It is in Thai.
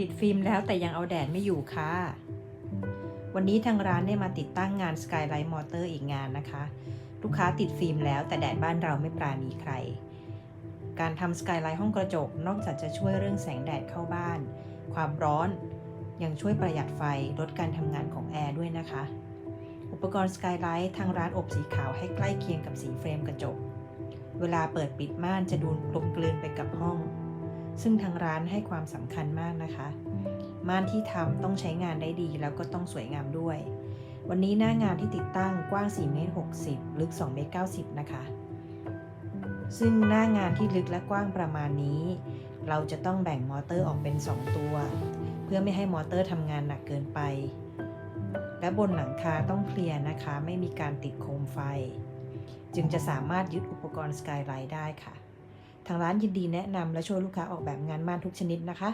ติดฟิล์มแล้วแต่ยังเอาแดดไม่อยู่ค่ะ วันนี้ทางร้านได้มาติดตั้งงาน Skylight Motor อีกงานนะคะ ลูกค้าติดฟิล์มแล้วแต่แดดบ้านเราไม่ปราณีใคร การทำ Skylight ห้องกระจกนอกจากจะช่วยเรื่องแสงแดดเข้าบ้าน ความร้อน ยังช่วยประหยัดไฟลดการทำงานของแอร์ด้วยนะคะ อุปกรณ์ Skylight ทางร้านอบสีขาวให้ใกล้เคียงกับสีเฟรมกระจก เวลาเปิดปิดม่านจะดูกลมกลืนไปกับห้อง ซึ่งทางร้านให้ความสำคัญมากนะคะ ม่านที่ทำต้องใช้งานได้ดีแล้วก็ต้องสวยงามด้วย วันนี้หน้างานที่ติดตั้งกว้าง4เมตร60 ลึก2เมตร90 นะคะ ซึ่งหน้างานที่ลึกและกว้างประมาณนี้ เราจะต้องแบ่งมอเตอร์ออกเป็น 2 ตัว เพื่อไม่ให้มอเตอร์ทำงานหนักเกินไป และบนหลังคาต้องเคลียร์นะคะ ไม่มีการติดโคมไฟ จึงจะสามารถยึดอุปกรณ์สกายไลท์ได้ค่ะ ทางร้านยินดีแนะนำและช่วยลูกค้าออกแบบงานม่านทุกชนิดนะคะ